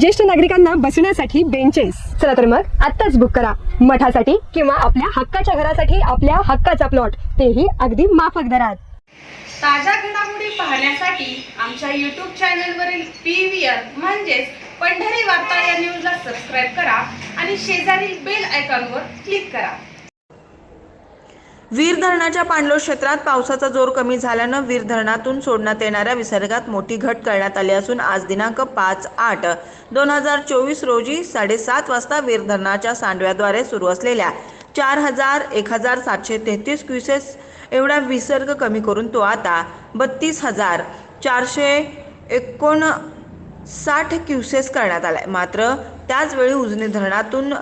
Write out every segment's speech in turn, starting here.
ज्येष्ठ नागरिकांना बसण्यासाठी बेंचेस चला तर मग आत्ताच बुक करा. मठासाठी किंवा आपल्या हक्काच्या घरासाठी आपल्या हक्काचा प्लॉट तेही अगदी माफक दरात. ताज्या घडामोडी पाहण्यासाठी आमच्या यूट्यूब चॅनलवरील पी व्ही आर म्हणजेच पंढरी वार्ता या न्यूजला सबस्क्राईब करा आणि शेजारील बेल आयकॉनवर क्लिक करा. वीर धरणाच्या पाणलोट क्षेत्रात पावसाचा जोर कमी झाल्यानं वीर धरणातून सोडण्यात येणाऱ्या विसर्गात मोठी घट करण्यात आली असून आज दिनांक पाच आठ दोन हजार चोवीस रोजी साडेसात वाजता वीर धरणाच्या सांडव्याद्वारे सुरू असलेल्या चार हजार एक हजार सातशे तेहतीस क्युसेस एवढा विसर्ग कमी करून तो आता बत्तीस हजार चारशे एकोण साठ क्युसेस करण्यात आला आहे मात्र त्याचवेळी उजनी धरणातून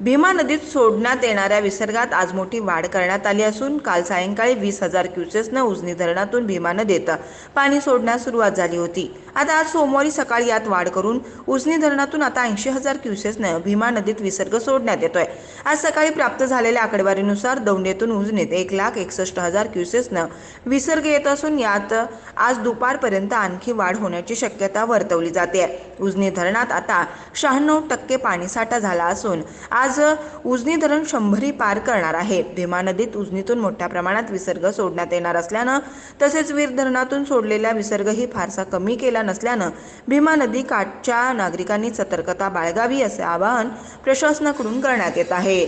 भीमा नदीत सोडण्यात येणाऱ्या विसर्गात आज मोठी वाढ करण्यात आली असून काल सायंकाळी वीस हजार क्युसेसनं उजनी धरणातून भीमा नदीत पाणी सोडण्यास सुरुवात झाली होती. आता आज सोमवारी सकाळी यात वाढ करून उजनी धरणातून आता ऐंशी हजार क्युसेसनं भीमा नदीत विसर्ग सोडण्यात येतोय. आज सकाळी प्राप्त झालेल्या आकडेवारीनुसार दौंडेतून उजनीत एक लाख एकसष्ट हजार क्युसेसनं विसर्ग येत असून यात आज दुपारपर्यंत आणखी वाढ होण्याची शक्यता वर्तवली जाते. उजनी धरणात आता शहाण्णव टक्के पाणीसाठा झाला असून आज आज उजनी धरण शंभरी पार करणार आहे. भीमा नदीत उजनीतून मोठ्या प्रमाणात विसर्ग सोडण्यात येणार असल्यानं तसेच वीर धरणातून सोडलेला विसर्गही फारसा कमी केला नसल्यानं भीमा नदी काठच्या नागरिकांनी सतर्कता बाळगावी असे आवाहन प्रशासनाकडून करण्यात येत आहे.